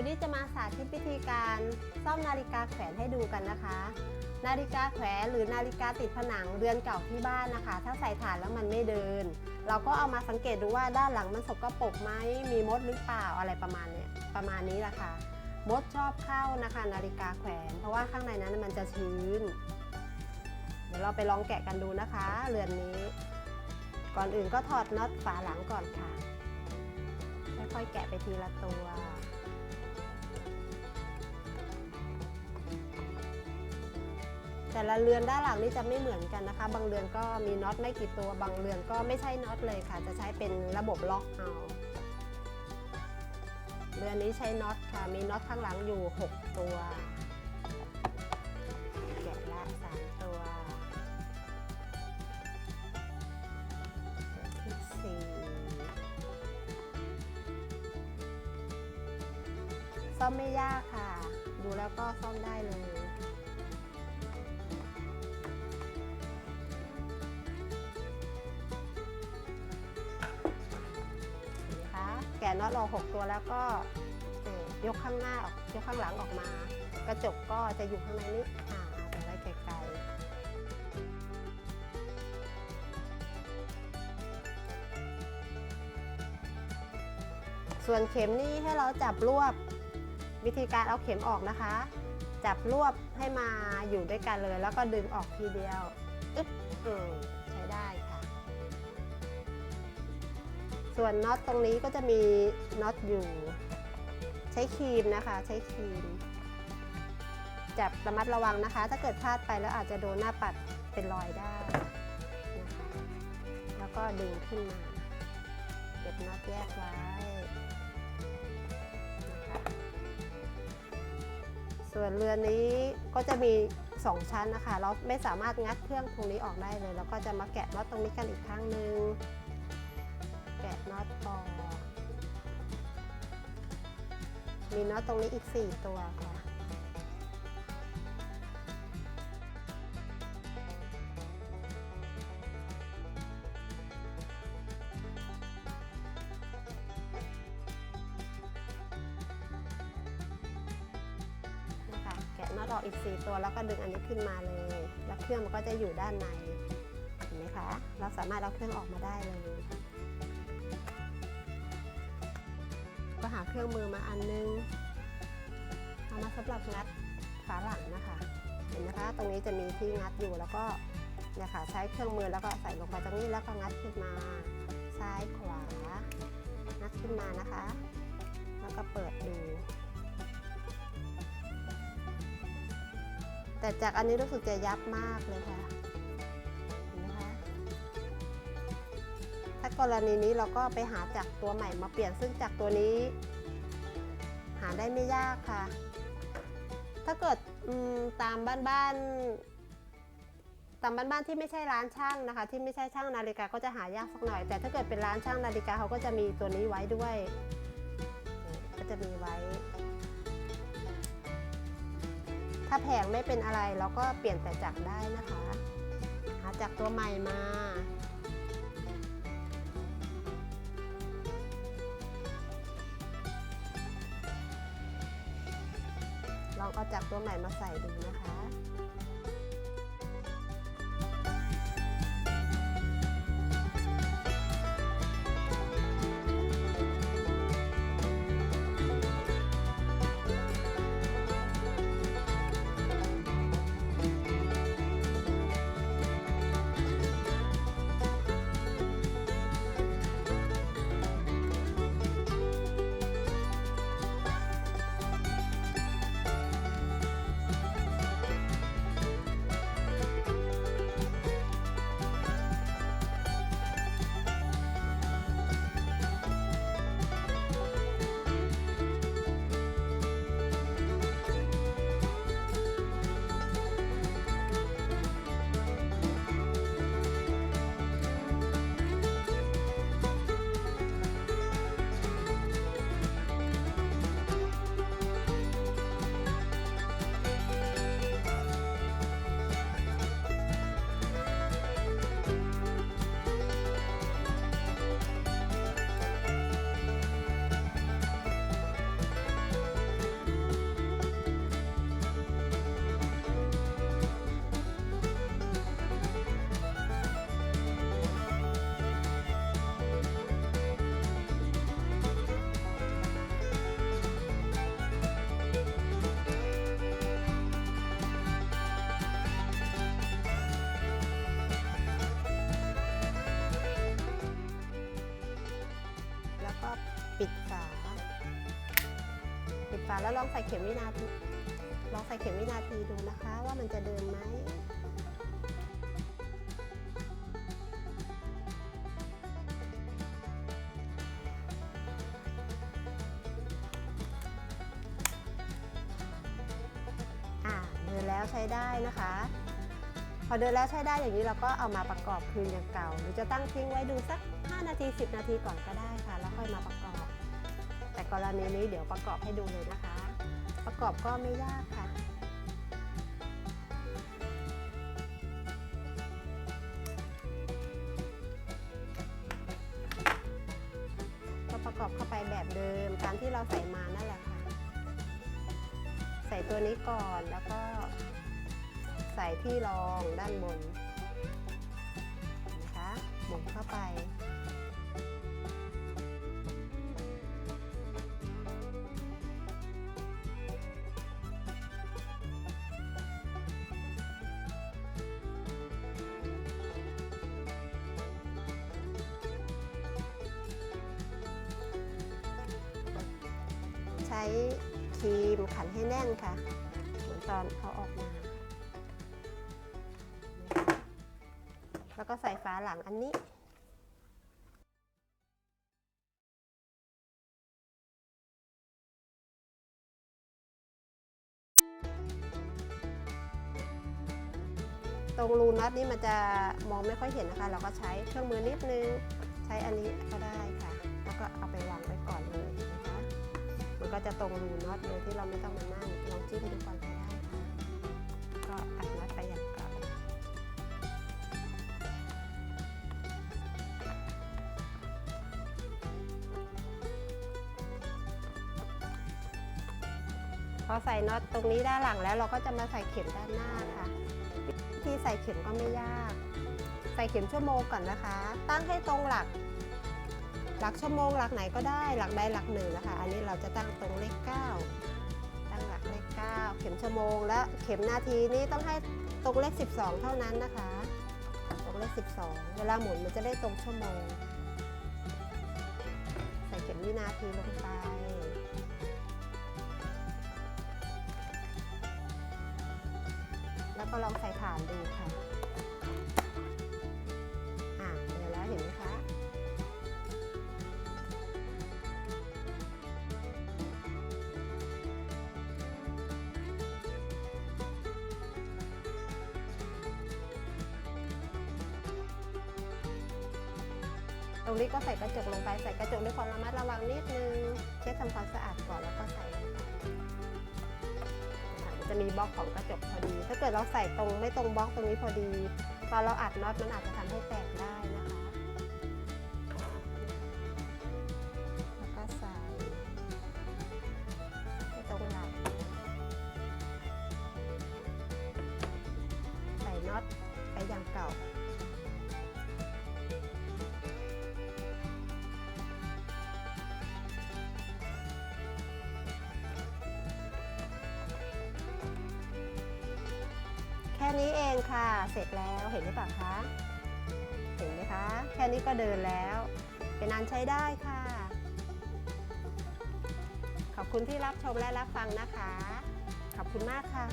วันนี้จะมาสาธิตวิธีการซ่อมนาฬิกาแขวนให้ดูกันนะคะ นาฬิกาแขวนหรือนาฬิกาติดผนังเรือนเก่าที่บ้านนะคะ ถ้าใส่ถ่านแล้วมันไม่เดิน เราก็เอามาสังเกตดูว่าด้านหลังมันสกปรกไหมมีมดหรือเปล่าอะไรประมาณเนี้ยประมาณนี้แหละค่ะมดชอบเข้านะคะ นาฬิกาแขวน เพราะว่าข้างในนั้นมันจะชื้น เดี๋ยวเราไปลองแกะกันดูนะคะ เรือนนี้ ก่อนอื่นก็ถอดน็อตฝาหลังก่อนค่ะค่อยๆแกะไปทีละตัว แต่ละเรือนด้านหลังนี่จะไม่เหมือนกันนะคะ บางเรือนก็มีน็อตไม่กี่ตัว บางเรือนก็ไม่ใช่น็อตเลยค่ะ จะใช้เป็นระบบล็อกเอาเรือนนี้ใช้น็อตค่ะ มีน็อตข้างหลังอยู่ 6 ตัวแกะละ3ตัวตัวที่สซ่อมไม่ยากค่ะ ดูแล้วก็ซ่อมได้เลย กะน็อตออกตัวแล้วก็ยกข้างหน้าออกยกข้างหลังออกมา กระจกก็จะอยู่ข้างในนี้อ่าเอาไปไว้ไกลๆส่วนเข็มนี่ให้เราจับรวบวิธีการเอาเข็มออกนะคะ จับรวบให้มาอยู่ด้วยกันเลย แล้วก็ดึงออกทีเดียวอึ๊บอืม ส่วนน็อตตรงนี้ก็จะมีน็อตอยู่ ใช้ครีมนะคะ ใช้ครีม จับระมัดระวังนะคะ ถ้าเกิดพลาดไปแล้วอาจจะโดนหน้าปัดเป็นรอยได้นะคะแล้วก็ดึงขึ้นมา เก็บน็อตแยกไว้ส่วนเรือนนี้ก็จะมี 2 ชั้นนะคะ เราไม่สามารถงัดเครื่องตรงนี้ออกได้เลย แล้วก็จะมาแกะน็อตตรงนี้กันอีกครั้งหนึ่งะน็อตออกมีน็อตตรงนี้อีก 4 ตัวค่ะนะคะแกะน็อตออกอีก 4 ตัวแล้วก็ดึงอันนี้ขึ้นมาเลย แล้วเครื่องมันก็จะอยู่ด้านใน เห็นไหมคะ เราสามารถเอาเครื่องออกมาได้เลย หาเครื่องมือมาอันนึง เอามาสำหรับงัดฝาหลังนะคะ เห็นไหมคะ ตรงนี้จะมีที่งัดอยู่แล้วก็เนี่ยค่ะใช้เครื่องมือแล้วก็ใส่ลงไปตรงนี้แล้วก็งัดขึ้นมา ซ้ายขวา งัดขึ้นมานะคะ แล้วก็เปิดดู แต่จากอันนี้รู้สึกจะยับมากเลยค่ะ ถ้ากรณีนี้เราก็ไปหาจากตัวใหม่มาเปลี่ยนซึ่งจากตัวนี้ หาได้ไม่ยากค่ะ ถ้าเกิดอืมตามบ้านๆตามบ้านๆที่ไม่ใช่ร้านช่างนะคะ ที่ไม่ใช่ช่างนาฬิกาก็จะหายากสักหน่อย แต่ถ้าเกิดเป็นร้านช่างนาฬิกาเขาก็จะมีตัวนี้ไว้ด้วย ก็จะมีไว้ ถ้าแผงไม่เป็นอะไรเราก็เปลี่ยนแต่จักได้นะคะ หาจักตัวใหม่มา ลองเอาจากตัวใหม่มาใส่ดูนะคะ แล้วลองใส่เข็มวินาที ลองใส่เข็มวินาทีดูนะคะ ว่ามันจะเดินไหมอ่าเดินแล้วใช้ได้นะคะ พอเดินแล้วใช้ได้อย่างนี้เราก็เอามาประกอบคืนอย่างเก่า หรือจะตั้งทิ้งไว้ดูสัก 5 นาที 10 นาทีก่อนก็ได้ค่ะ แล้วค่อยมาประกอบ กรณีนี้เดี๋ยวประกอบให้ดูเลยนะคะ ประกอบก็ไม่ยากค่ะ ก็ประกอบเข้าไปแบบเดิมตามที่เราใส่มานั่นแหละค่ะ ใส่ตัวนี้ก่อนแล้วก็ใส่ที่รองด้านบนนะคะหมุนเข้าไป ช้ครีมขันให้แน่นค่ะ เหมือนตอนเขาออกมา แล้วก็ใส่ฝาหลังอันนี้ตรงรูน็อตนี่มันจะมองไม่ค่อยเห็นนะคะ เราก็ใช้เครื่องมือนิดนึง ใช้อันนี้ก็ได้ค่ะ แล้วก็เอาไปวางไว้ก่อนเลย มันก็จะตรงรูน็อตโดยที่เราไม่ต้องมานั่งลองจิ้มดูก่อนก็ได้ค่ะก็อัดน็อตไปอย่างเก่าพอใส่น็อตตรงนี้ด้านหลังแล้วเราก็จะมาใส่เข็มด้านหน้าค่ะวิธีใส่เข็มก็ไม่ยาก ใส่เข็มชั่วโมงก่อนนะคะ ตั้งให้ตรงหลัก หลักชั่วโมงหลักไหนก็ได้หลักใดหลักหนึ่งนะคะ อันนี้เราจะตั้งตรงเลข 9 ตั้งหลักเลข 9 เข็มชั่วโมงและเข็มนาทีนี้ต้องให้ตรงเลข 12 เท่านั้นนะคะ ตรงเลข 12 เวลาหมุนมันจะได้ตรงชั่วโมง ใส่เข็มวินาทีลงไปแล้วก็ลองใส่ฐานดูค่ะ ตรงนี้ก็ใส่กระจกลงไปใส่กระจกด้วยความระมัดระวังนิดนึงเช็ดทำความสะอาดก่อนแล้วก็ใส่ลงไปจะมีบล็อกของกระจกพอดี ถ้าเกิดเราใส่ตรงไม่ตรงบล็อกตรงนี้พอดี ตอนเราอัดน็อตมันอาจจะทำให้แตกได้นะ นี้เองค่ะ เสร็จแล้วเห็นหรือเปล่าคะเห็นไหมคะ แค่นี้ก็เดินแล้ว เป็นอันใช้ได้ค่ะ ขอบคุณที่รับชมและรับฟังนะคะ ขอบคุณมากค่ะ